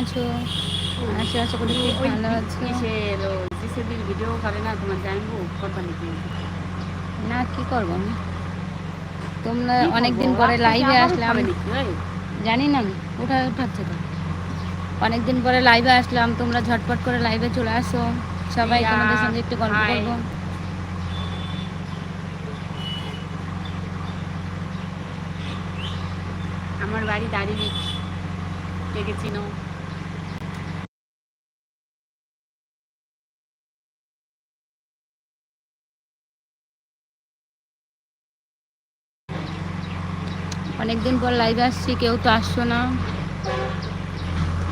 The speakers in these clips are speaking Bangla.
আছো? আশা আশা করি ভালো আছো। ভিডিও করে না তোমার জানব কথা নাকি না কি করব আমি? তোমরা কি অনেক দিন করব? পরে লাইভে আসলাম? জানি না উঠা উঠাচ্ছে তো। অনেক দিন পরে লাইভে আসলাম তোমরা ঝটপট করে লাইভে চলে আসো। সবাই তোমাদের সঙ্গে একটু গল্প করব। আমার বাড়ি দাঁড়িয়ে চিনো অনেক দিন পর লাইভে আসছি, কেউ তো আসছো না।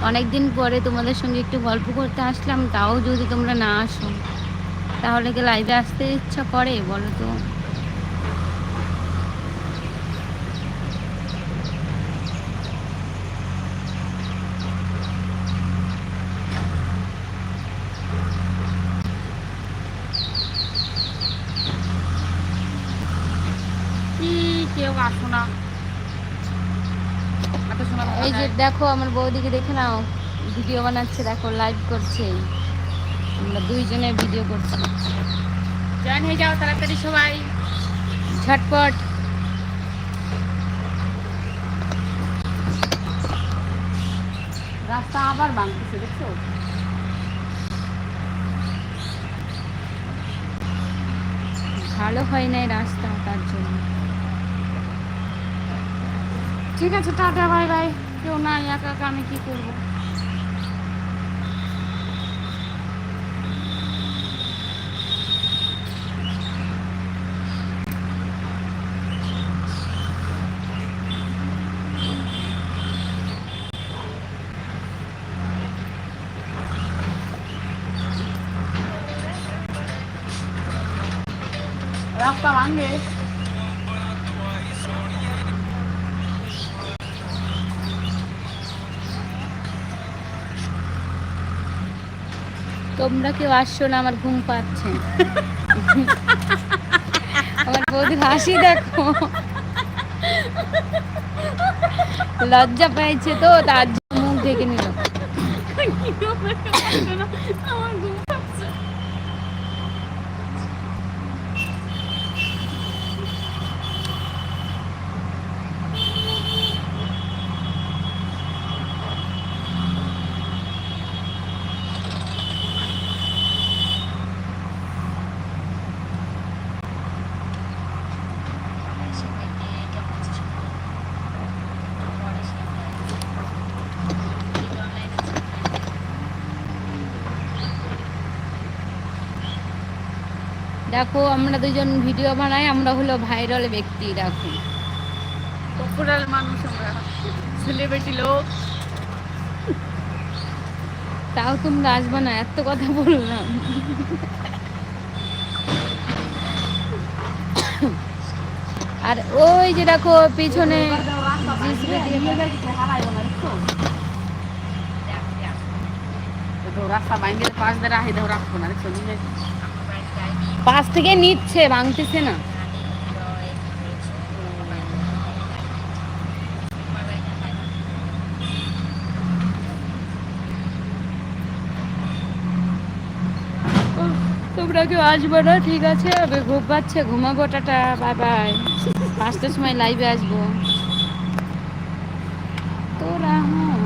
অনেকদিন পরে তোমাদের সঙ্গে একটু গল্প করতে আসলাম, তাও যদি তোমরা না আসো। তাহলে কি লাইভে আসতে ইচ্ছা করে, বলো তো? কেউ আসো না। এই যে দেখো আমার বৌদিকে দেখে নাও। ভিডিও বানাচ্ছে দেখো লাইভ করছে। আমরা দুইজনে ভিডিও করছি। জয়েন হয়ে যাও তাড়াতাড়ি সবাই। ঝটপট। রাস্তা আবার ভাঙতেছে দেখছ? ভালো হয় নাই রাস্তা তার জন্য। ঠিক আছে টাটা বাই বাই। কেউ নাই একা একা আমি কি করব? রাস্তা ভাঙবে তোমরা কেউ আসছো না, আমার ঘুম পাচ্ছে। আমার বৌদি হাসি দেখো। লজ্জা পাইছে তো, তার মুখ ঢেকে নিল। আমার ঘুম দেখো আমরা দুজন ভিডিও বানাই আমরা হলো ভাইরাল ব্যক্তি দেখো। পপুলার মানুষ আমরা সেলিব্রিটি লোক। তাও তোমরা আসবে না এত কথা বললাম আর ওই যে দেখো পিছনে রাস্তা বাইঙ্গের পাশ দিয়ে রাখি দেও রাখব না নিজে। পাশ থেকে নিচ্ছে, ভাঙতেছে না। তোমরা কেউ আসব না, ঠিক আছে? আমি ঘুম পাচ্ছে, ঘুমাবো, টাটা বাই বাই পাঁচটার সময় লাইভে আসব। তোরা হ্যাঁ